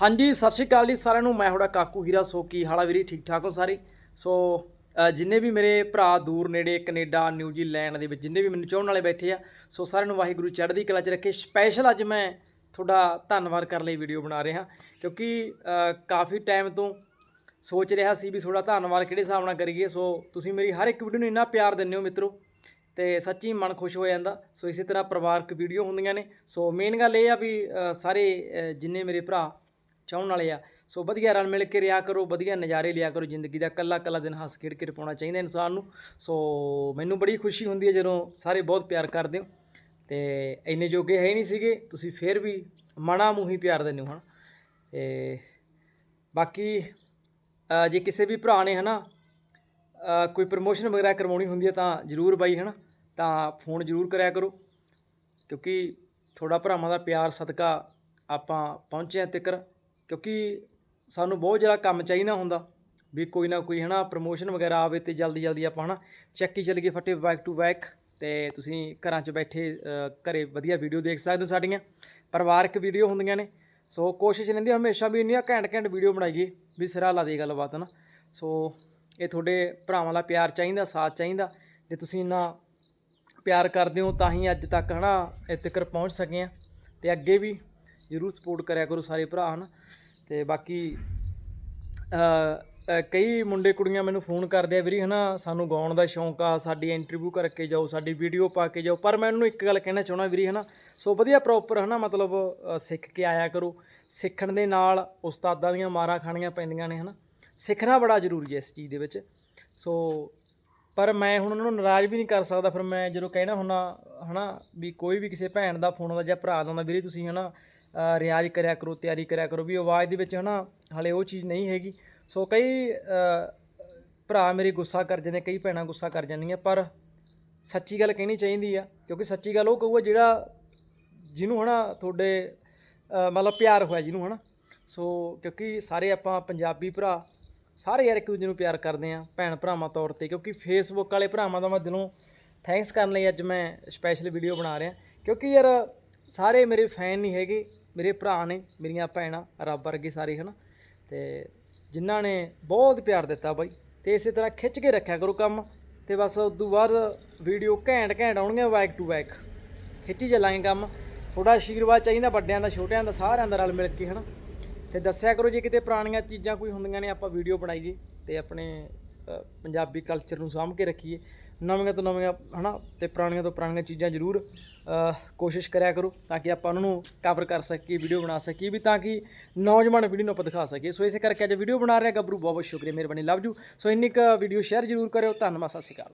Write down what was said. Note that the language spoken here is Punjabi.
ਹਾਂਜੀ, ਸਤਿ ਸ਼੍ਰੀ ਅਕਾਲ ਜੀ ਸਾਰਿਆਂ ਨੂੰ। ਮੈਂ ਤੁਹਾਡਾ ਕਾਕੂ ਹੀਰਾ ਸੋ ਕੀ ਹਾਲਾ ਵੀਰੇ, ਠੀਕ ਠਾਕ ਹੋ ਸਾਰੇ? ਸੋ ਜਿੰਨੇ ਵੀ ਮੇਰੇ ਭਰਾ ਦੂਰ ਨੇੜੇ ਕੈਨੇਡਾ ਨਿਊਜ਼ੀਲੈਂਡ ਦੇ ਵਿੱਚ ਜਿੰਨੇ ਵੀ ਮੈਨੂੰ ਚਾਹਣ ਵਾਲੇ ਬੈਠੇ ਆ, ਸੋ ਸਾਰਿਆਂ ਨੂੰ ਵਾਹਿਗੁਰੂ ਚੜ੍ਹਦੀ ਕਲਾ 'ਚ ਰੱਖੇ। ਸਪੈਸ਼ਲ ਅੱਜ ਮੈਂ ਤੁਹਾਡਾ ਧੰਨਵਾਦ ਕਰਨ ਲਈ ਵੀਡੀਓ ਬਣਾ ਰਿਹਾ, ਕਿਉਂਕਿ ਕਾਫੀ ਟਾਈਮ ਤੋਂ ਸੋਚ ਰਿਹਾ ਸੀ ਵੀ ਤੁਹਾਡਾ ਧੰਨਵਾਦ ਕਿਹੜੇ ਹਿਸਾਬ ਨਾਲ ਕਰੀਏ। ਸੋ ਤੁਸੀਂ ਮੇਰੀ ਹਰ ਇੱਕ ਵੀਡੀਓ ਨੂੰ ਇੰਨਾ ਪਿਆਰ ਦਿੰਦੇ ਹੋ ਮਿੱਤਰੋ, ਤੇ ਸੱਚੀ ਮਨ ਖੁਸ਼ ਹੋ ਜਾਂਦਾ। ਸੋ ਇਸੇ ਤਰ੍ਹਾਂ ਪਰਿਵਾਰਕ ਵੀਡੀਓ ਹੁੰਦੀਆਂ ਨੇ। ਸੋ ਮੇਨ ਗੱਲ ਇਹ ਆ ਵੀ ਸਾਰੇ ਜਿੰਨੇ ਮੇਰੇ ਭਰਾ ਚਾਹਣ ਵਾਲੇ ਆ। ਸੋ ਵਧੀਆ ਰਲ ਮਿਲ ਕੇ ਰਿਆ ਕਰੋ ਵਧੀਆ ਨਜ਼ਾਰੇ ਲਿਆ ਕਰੋ ਜ਼ਿੰਦਗੀ ਦਾ ਕੱਲਾ ਕੱਲਾ ਦਿਨ ਹੱਸ ਖੇਡ ਕੇ ਪਾਉਣਾ ਚਾਹੀਦਾ ਇਨਸਾਨ ਨੂੰ। ਸੋ ਮੈਨੂੰ ਬੜੀ ਖੁਸ਼ੀ ਹੁੰਦੀ ਹੈ ਜਦੋਂ ਸਾਰੇ ਬਹੁਤ ਪਿਆਰ ਕਰਦੇ ਹੋ। ਤੇ ਇੰਨੇ ਜੋਗੇ ਹੈ ਹੀ ਨਹੀਂ ਸੀਗੇ ਤੁਸੀਂ ਫੇਰ ਵੀ ਮਣਾ ਮੂੰਹ ਹੀ ਪਿਆਰ ਦਿੰਦੇ ਹੋ ਹਨ। ਤੇ ਬਾਕੀ ਜੇ ਕਿਸੇ ਵੀ ਭਰਾ ਨੇ ਹਨਾ ਅ, ਕੋਈ ਪ੍ਰਮੋਸ਼ਨ ਵਗੈਰਾ ਕਰਵਾਉਣੀ ਹੁੰਦੀ ਹੈ ਤਾਂ ਜਰੂਰ ਬਾਈ ਹਨਾ ਤਾਂ ਫੋਨ ਜਰੂਰ ਕਰਿਆ ਕਰੋ। ਕਿਉਂਕਿ ਥੋੜਾ ਭਰਾਵਾਂ ਦਾ ਪਿਆਰ ਸਦਕਾ ਆਪਾਂ ਪਹੁੰਚੇ ਹਾਂ ਤਿੱਕਰ। ਕਿਉਂਕਿ ਸਾਨੂੰ ਬਹੁਤ ਜ਼ਿਆਦਾ ਕੰਮ ਚਾਹੀਦਾ ਹੁੰਦਾ ਵੀ ਕੋਈ ਨਾ ਕੋਈ ਹਨਾ ਪ੍ਰਮੋਸ਼ਨ ਵਗੈਰਾ ਆਵੇ ਤੇ ਜਲਦੀ ਜਲਦੀ ਆਪਾਂ ਹਨਾ ਚੱਕੀ ਚੱਲ ਕੇ ਫਟੇ ਬੈਕ ਟੂ ਬੈਕ ਤੇ ਤੁਸੀਂ ਘਰਾਂ 'ਚ ਬੈਠੇ ਅ, ਘਰੇ ਵਧੀਆ ਵੀਡੀਓ ਦੇਖ ਸਕਦੇ ਹੋ ਸਾਡੀਆਂ। ਪਰਿਵਾਰਕ ਵੀਡੀਓ ਹੁੰਦੀਆਂ ਨੇ। ਸੋ ਕੋਸ਼ਿਸ਼ ਰਹਿੰਦੀ ਹਮੇਸ਼ਾ ਵੀ ਇੰਨੀਆਂ ਘੈਂਟ ਘੈਂਟ ਵੀਡੀਓ ਬਣਾਈਏ ਵੀ ਸਿਰਾ ਲਾ ਦੇ ਗੱਲਬਾਤ ਨਾ ਸੋ ਇਹ ਤੁਹਾਡੇ ਭਰਾਵਾਂ ਦਾ ਪਿਆਰ ਚਾਹੀਦਾ ਸਾਥ ਚਾਹੀਦਾ। ਜੇ ਤੁਸੀਂ ਇੰਨਾ ਪਿਆਰ ਕਰਦੇ ਹੋ ਤਾਂ ਹੀ ਅੱਜ ਤੱਕ ਹਨਾ ਇੱਥੇ ਤੱਕ ਪਹੁੰਚ ਸਕੇ ਆ। ਤੇ ਅੱਗੇ ਵੀ ਜਰੂਰ ਸਪੋਰਟ ਕਰਿਆ ਕਰੋ ਸਾਰੇ ਭਰਾ ਹਨ। ਤੇ ਬਾਕੀ ਕਈ ਮੁੰਡੇ ਕੁੜੀਆਂ ਮੈਨੂੰ ਫੋਨ ਕਰਦੇ ਆ ਵੀਰੇ ਹਨਾ ਸਾਨੂੰ ਗਾਉਣ ਦਾ ਸ਼ੌਂਕ ਆ ਸਾਡੀ ਇੰਟਰਵਿਊ ਕਰਕੇ ਜਾਓ ਸਾਡੀ ਵੀਡੀਓ ਪਾ ਕੇ ਜਾਓ ਪਰ ਮੈਂ ਉਹਨੂੰ ਇੱਕ ਗੱਲ ਕਹਿਣਾ ਚਾਹਣਾ ਵੀਰੇ ਹਨਾ ਸੋ ਵਧੀਆ ਪ੍ਰੋਪਰ ਹਨਾ ਮਤਲਬ ਸਿੱਖ ਕੇ ਆਇਆ ਕਰੋ ਸਿੱਖਣ ਦੇ ਨਾਲ ਉਸਤਾਦਾਂ ਦੀਆਂ ਮਾਰਾਂ ਖਾਣੀਆਂ ਪੈਂਦੀਆਂ ਨੇ ਹਨਾ ਸਿੱਖਣਾ ਬੜਾ ਜ਼ਰੂਰੀ ਹੈ ਇਸ ਚੀਜ਼ ਦੇ ਵਿੱਚ ਸੋ ਪਰ ਮੈਂ ਹੁਣ ਉਹਨਾਂ ਨੂੰ ਨਾਰਾਜ਼ ਵੀ ਨਹੀਂ ਕਰ ਸਕਦਾ ਫਿਰ ਮੈਂ ਜਦੋਂ ਕਹਿਣਾ ਹੁੰਨਾ ਹਨਾ ਵੀ ਕੋਈ ਵੀ ਕਿਸੇ ਭੈਣ ਦਾ ਫੋਨ ਆਉਂਦਾ ਜਾਂ ਭਰਾ ਦਾ ਆਉਂਦਾ ਵੀਰੇ ਤੁਸੀਂ ਹਨਾ ਅ, ਰਿਆਜ਼ ਕਰਿਆ ਕਰੋ, ਤਿਆਰੀ ਕਰਿਆ ਕਰੋ ਵੀ ਆਵਾਜ਼ ਦੇ ਵਿੱਚ ਹਨਾ ਹਲੇ ਉਹ ਚੀਜ਼ ਨਹੀਂ ਹੈਗੀ। ਸੋ ਕਈ ਭਰਾ ਮੇਰੇ ਗੁੱਸਾ ਕਰ ਜਾਂਦੇ, ਕਈ ਭੈਣਾਂ ਗੁੱਸਾ ਕਰ ਜਾਂਦੀਆਂ, ਪਰ ਸੱਚੀ ਗੱਲ ਕਹਿਣੀ ਚਾਹੀਦੀ ਆ, ਕਿਉਂਕਿ ਸੱਚੀ ਗੱਲ ਉਹ ਕਹੂਗਾ ਜਿਹੜਾ ਜਿਹਨੂੰ ਹਨਾ ਤੁਹਾਡੇ ਮਤਲਬ ਪਿਆਰ ਹੋਇਆ ਜਿਹਨੂੰ ਹਨਾ। ਸੋ ਕਿਉਂਕਿ ਸਾਰੇ ਆਪਾਂ ਪੰਜਾਬੀ ਭਰਾ, ਸਾਰੇ ਯਾਰ ਇੱਕ ਦੂਜੇ ਨੂੰ ਪਿਆਰ ਕਰਦੇ ਆ, ਭੈਣ ਭਰਾਵਾਂ ਤੌਰ ਤੇ, ਕਿਉਂਕਿ ਫੇਸਬੁੱਕ ਵਾਲੇ ਭਰਾਵਾਂ ਦਾ ਮੈਂ ਦਿਲੋਂ ਥੈਂਕਸ ਕਰਨ ਲਈ ਅੱਜ ਮੈਂ ਸਪੈਸ਼ਲ ਵੀਡੀਓ ਬਣਾ ਰਿਹਾ। ਕਿਉਂਕਿ ਯਾਰ ਸਾਰੇ ਮੇਰੇ ਫੈਨ ਨਹੀਂ ਹੈਗੇ ਮੇਰੇ ਭਰਾ ਨੇ, ਮੇਰੀਆਂ ਭੈਣਾਂ, ਰੱਬ ਵਰਗੇ ਸਾਰੇ, ਹਨਾ? ਤੇ ਜਿਨ੍ਹਾਂ ਨੇ ਬਹੁਤ ਪਿਆਰ ਦਿੱਤਾ ਬਾਈ, ਤੇ ਇਸੇ ਤਰ੍ਹਾਂ ਖਿੱਚ ਕੇ ਰੱਖਿਆ ਕਰੋ ਕੰਮ। ਤੇ ਬਸ ਉਸ ਤੋਂ ਬਾਅਦ ਵੀਡੀਓ ਘੈਂਟ ਘੈਂਟ ਆਉਣਗੀਆਂ ਬੈਕ ਟੂ ਬੈਕ ਖਿੱਚੀ ਚੱਲਾਂਗੇ ਕੰਮ। ਥੋੜਾ ਆਸ਼ੀਰਵਾਦ ਚਾਹੀਦਾ ਵੱਡਿਆਂ ਦਾ, ਛੋਟਿਆਂ ਦਾ, ਸਾਰਿਆਂ ਦਾ ਰਲ ਮਿਲ ਕੇ, ਹਨਾ? ਤੇ ਦੱਸਿਆ ਕਰੋ ਜੇ ਕਿਤੇ ਪੁਰਾਣੀਆਂ ਚੀਜ਼ਾਂ ਕੋਈ ਹੁੰਦੀਆਂ ਨੇ, ਆਪਾਂ ਵੀਡੀਓ ਬਣਾਈਏ ਤੇ ਆਪਣੇ ਪੰਜਾਬੀ ਕਲਚਰ ਨੂੰ ਸਾਂਭ ਕੇ ਰੱਖੀਏ। ਨਵੀਆਂ ਤੋਂ ਨਵੀਆਂ, ਹਨਾ, ਤੇ ਪੁਰਾਣੀਆਂ ਤੋਂ ਪੁਰਾਣੀਆਂ ਚੀਜ਼ਾਂ ਜ਼ਰੂਰ ਕੋਸ਼ਿਸ਼ ਕਰਿਆ ਕਰੋ ਤਾਂ ਕਿ ਆਪਾਂ ਉਹਨਾਂ ਨੂੰ ਕਵਰ ਕਰ ਸਕੀਏ ਵੀਡੀਓ ਬਣਾ ਸਕੀਏ, ਵੀ ਤਾਂ ਕਿ ਨੌਜਵਾਨ ਪੀੜ੍ਹੀ ਨੂੰ ਆਪਾਂ ਦਿਖਾ ਸਕੀਏ। ਸੋ ਇਸੇ ਕਰਕੇ ਅੱਜ ਵੀਡੀਓ ਬਣਾ ਰਿਹਾ, ਗੱਭਰੂ ਬਹੁਤ ਬਹੁਤ ਸ਼ੁਕਰੀਆ, ਮਿਹਰਬਾਨੀ ਲਵ ਯੂ ਸੋ ਇੰਨੀ ਕੁ ਵੀਡੀਓ ਸ਼ੇਅਰ ਜ਼ਰੂਰ ਕਰਿਓ। ਧੰਨਵਾਦ, ਸਤਿ ਸ਼੍ਰੀ ਅਕਾਲ।